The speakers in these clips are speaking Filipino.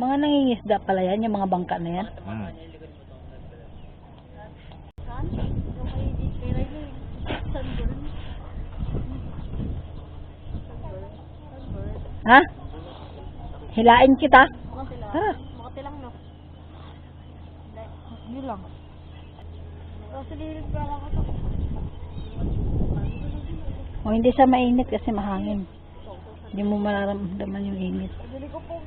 Mga nangingisda pala yan, yung mga bangka na yan. Hmm. Ha? Hilain kita. Tara. Makati lang, no? Hindi. Yun lang. O hindi siya mainit kasi mahangin. Hindi mo mararamdaman yung init. Bili ko po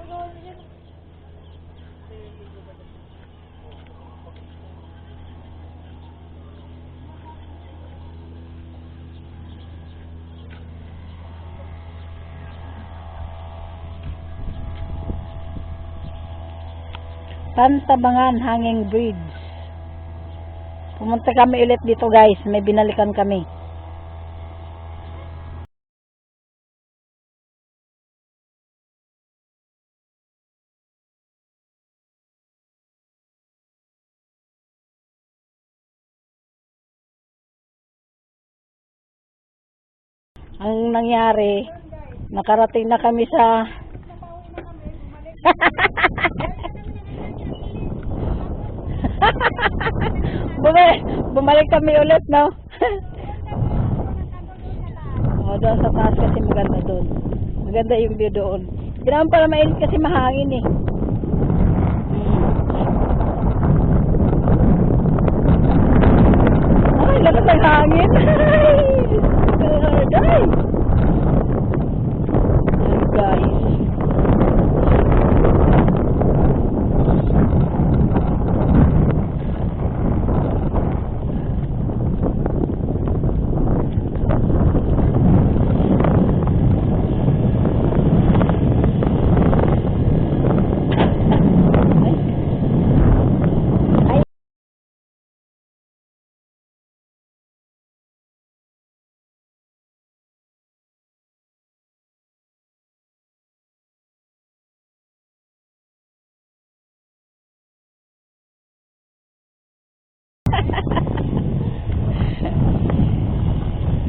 Pantabangan Hanging Bridge. Pumunta kami ulit dito guys. May binalikan kami. Ang nangyari, nakarating na kami sa bumalik, bumalik kami ulit, no? o, doon sa taas kasi maganda doon. Maganda yung view doon. Hindi naman pala mainit kasi mahangin eh. Mm. Ay, lakas ng hangin. Ay, ay. Ayan, guys. Ay. Ay.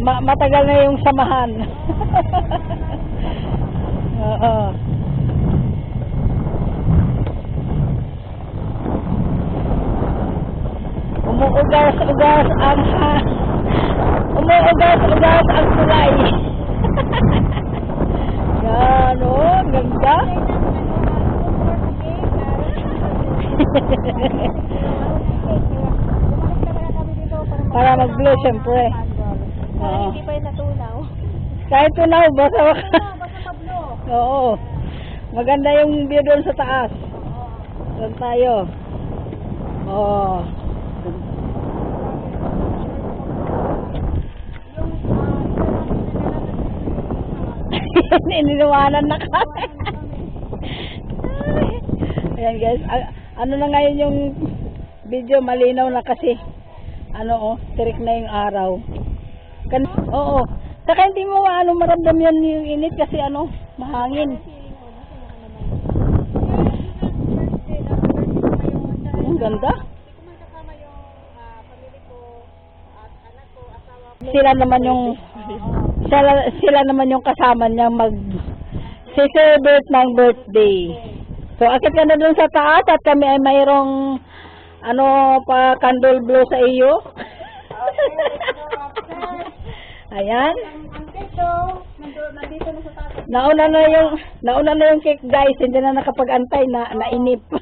Ma matagal na yung samahan. Oo. Umuugas-ugas ang ha Umuugas-ugas ang tulay. Yan, oh, ganda. Para mag-blow, syempre. Oo. Hindi pa yung natunaw. Kahit tunaw, basta Oo, basta pablo. Oo. Maganda yung view doon sa taas. Doon tayo. Oo. Iniwanan na kami. Ayan guys, ano na ngayon yung video malinaw na kasi ano oh, tirik na yung araw. Kan oo. Saka hindi mo ano maramdam yan yung init kasi ano, mahangin. Ang ganda. Sila naman yung sila, sila naman yung kasama niya mag celebrate ng birthday. So akit ka na dun sa taas at kami ay mayroong ano pa candle blow sa iyo. Ayan. Nandito na sa taas. Nauna na yung nauna na yung cake guys, hindi na nakapag-antay na nainip.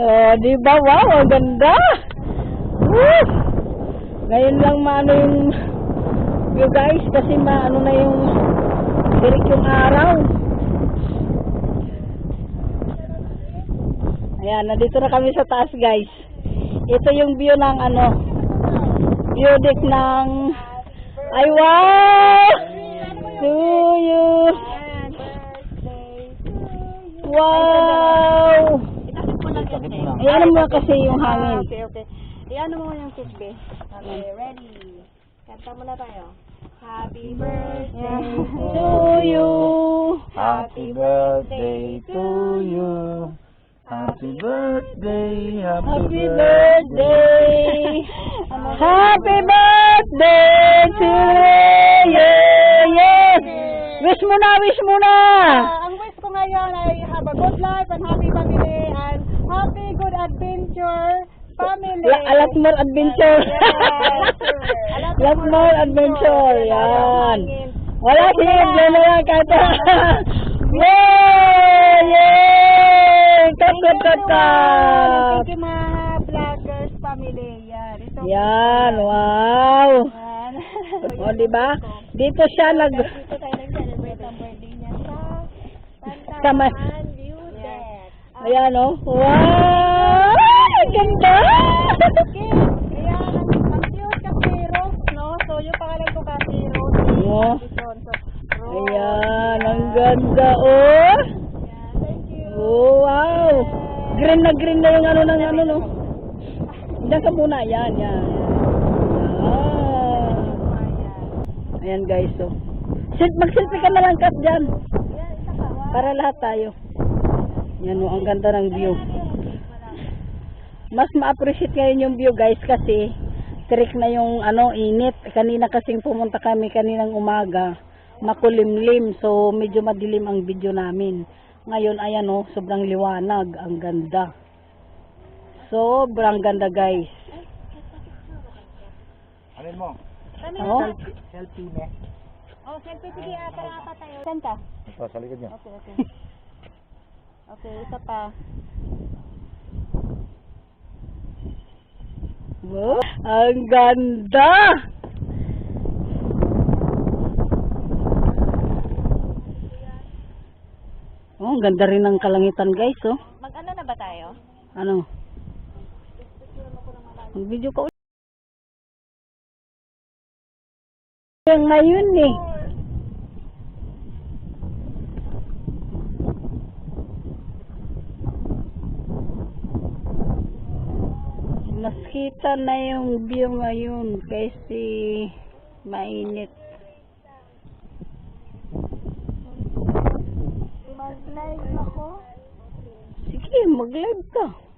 oh, di ba? Wow, ang ganda. Woo! Ngayon lang maano yung you guys kasi maano na yung dirik yung araw. Ayan, nandito na kami sa taas guys. Ito yung view ng ano, deck ng ay wow! To you! Wow! Eh. Ayan mo kasi yung hangin. Ah, okay, okay. Iyan mo yung kiss be. Okay, ready. Kanta muna tayo. Happy birthday To you! Happy birthday to you. Happy birthday, happy, Happy birthday! Happy birthday to you! Yes! Wish mo na, wish mo na! Ah, ang wish ko ngayon ay habang good life and happy family and happy good adventure family. La- a lot more adventure. Yes. lot more adventure. Yan. Wala si Diyan na lang kata. Yay! Yay! Kat, kat, kat, kat. Thank you mga vloggers family. Yan. Wow. O, di ba? Dito siya nag... Dito tayo nag-celebrate ang birthday niya sa. Pantaman Deck. Ayan, o. Wow! Ang ganda! Kaya ang cute Casero, no? So yung pangalan ko Casero, si Oo. Rose. Ayan, ang ganda, oh. Yan, thank you. Oh, wow. Green na green na yung ano ng ano, no? Diyan ka muna, yan, yan. Ah. Ayan guys, so. Sil mag-selfie ka na lang, Kat, dyan. Para lahat tayo. Yan, oh, ang ganda ng view. Mas ma-appreciate ngayon yung view, guys, kasi trick na yung ano, init. Kanina kasing pumunta kami kaninang umaga. Makulimlim, so medyo madilim ang video namin. Ngayon, ayan oh, sobrang liwanag. Ang ganda. Sobrang ganda, guys. Alin mo? Oh, Selfie me. Oh, selfie sige, ah, para apat tayo. Saan ka? Ito, sa likod niya. Okay, okay. Okay, isa pa. wow. Ang ganda! Oh, ang ganda rin ng kalangitan, guys, oh. Mag-ano na ba tayo? Ano? Video ko. Yung ngayon eh. Mas kita na yung view ngayon kasi mainit. Mag-live ako. Sige, mag-live ka.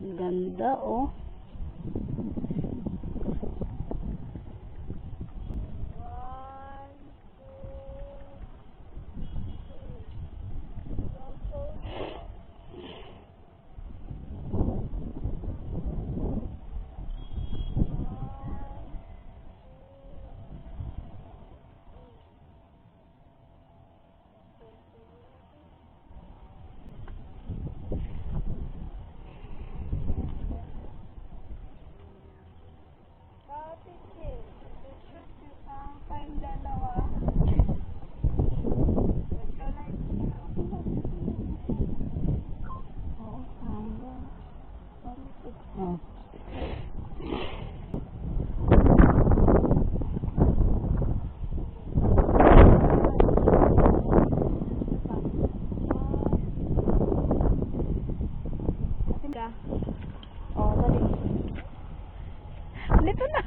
Ganda. Oh. Ka. Oh, dali. Dito na.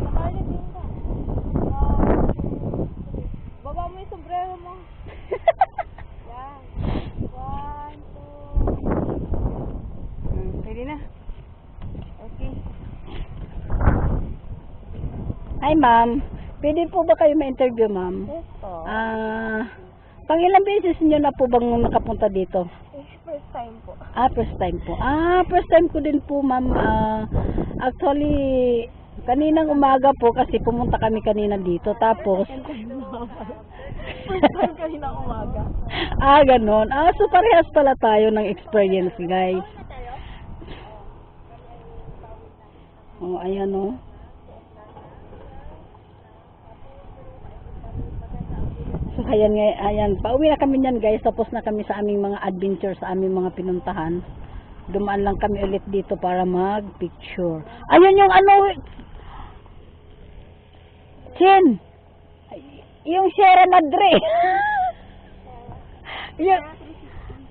Nakaalit din ka. Wow. Baba mo yung sombrero mo. Yan. One, two. Hmm, Pwede na. Okay. Hi, ma'am. Pwede po ba kayo ma-interview, ma'am? Yes po. Ah, pangilang beses niyo na po bang nakapunta dito? Eh, first time po. Ah, first time po. Ah, first time ko din po, ma'am. Ah, actually, kaninang umaga po kasi pumunta kami kanina dito. Tapos, First time kanina umaga. ah, ganon. Ah, so parehas pala tayo ng experience, guys. Oh, ayan oh. So, ayan nga, ayan. Pauwi na kami niyan, guys. Tapos na kami sa aming mga adventure, sa aming mga pinuntahan. Dumaan lang kami ulit dito para mag-picture. Ayun yung ano, Chin! Yung Sierra Madre. yung,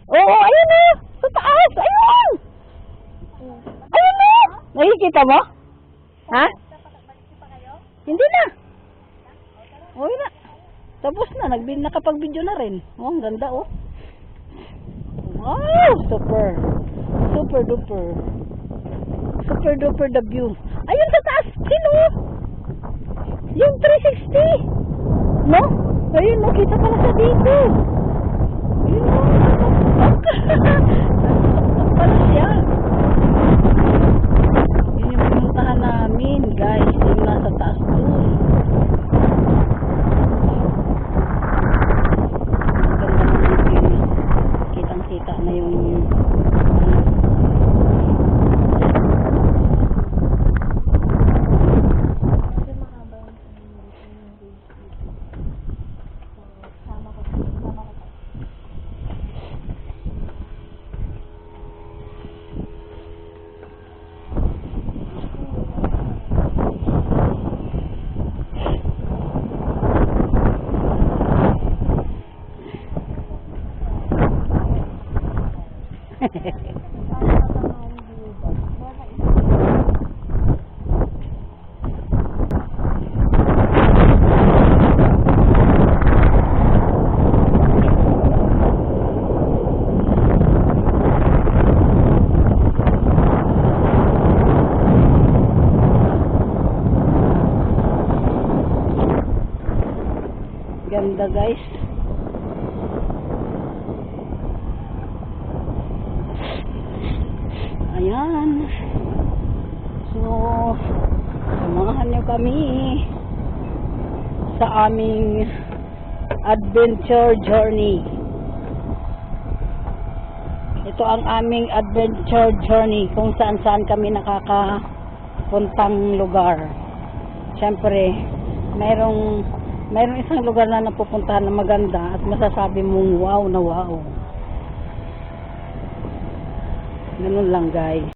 oo, ayun na. Sa taas, ayun! Ayun na! Nakikita mo? Ha? Hindi na. Okay na. Tapos na, nagbin nakapag-video na rin. Oh, ang ganda oh. Wow, super. Super duper. Super duper the view. Ayun yun sa taas. Sino? Yung 360. No? Ayun, no, kita pala sa dito. Ayun, no. Nasa pala siya. Yun yung pinuntahan namin, guys. Yung nasa taas doon. Ang ganda ng view. Kitang-kita na yung ano, Kasi mahaba yung yung gauge dito. So, sama ko, sama ko. Ganda guys. Ayan. So, samahan nyo kami sa aming adventure journey. Ito ang aming adventure journey kung saan saan kami nakakapuntang lugar. Siyempre, mayroong mayroong isang lugar na napupuntahan na maganda at masasabi mong wow na wow. Ganun lang guys.